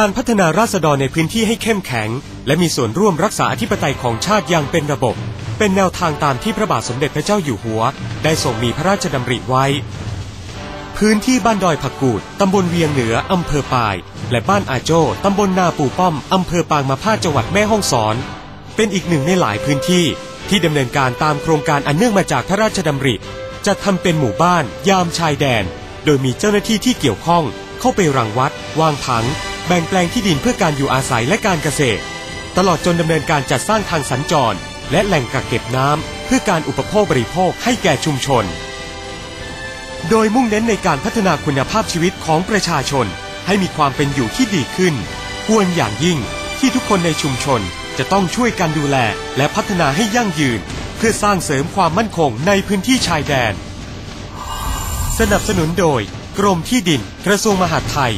การพัฒนาราษฎรในพื้นที่ให้เข้มแข็ง และมีส่วนร่วมรักษาอธิปไตยของชาติอย่างเป็นระบบ เป็นแนวทางตามที่พระบาทสมเด็จพระเจ้าอยู่หัว ได้ทรงมีพระราชดำริไว้ พื้นที่บ้านดอยผักกูดตำบลเวียงเหนืออำเภอปาย และบ้านอาโจตำบลนาปูป้อมอำเภอปางมาพาจังหวัดแม่ฮ่องสอน เป็นอีกหนึ่งในหลายพื้นที่ที่ดำเนินการตามโครงการอันเนื่องมาจากพระราชดำริจะทำเป็นหมู่บ้าน ยามชายแดน โดยมีเจ้าหน้าที่ที่เกี่ยวข้อง เข้าไปรังวัด วางผัง แบ่งแปลงที่ดินเพื่อการอยู่อาศัยและการเกษตร ตลอดจนดำเนินการจัดสร้างทางสัญจร และแหล่งกักเก็บน้ำเพื่อการอุปโภคบริโภคให้แก่ชุมชน โดยมุ่งเน้นในการพัฒนาคุณภาพชีวิตของประชาชน ให้มีความเป็นอยู่ที่ดีขึ้น ควรอย่างยิ่งที่ทุกคนในชุมชนจะต้องช่วยกันดูแลและพัฒนาให้ยั่งยืน เพื่อสร้างเสริมความมั่นคงในพื้นที่ชายแดน สนับสนุนโดย กรมที่ดินกระทรวงมหาดไทย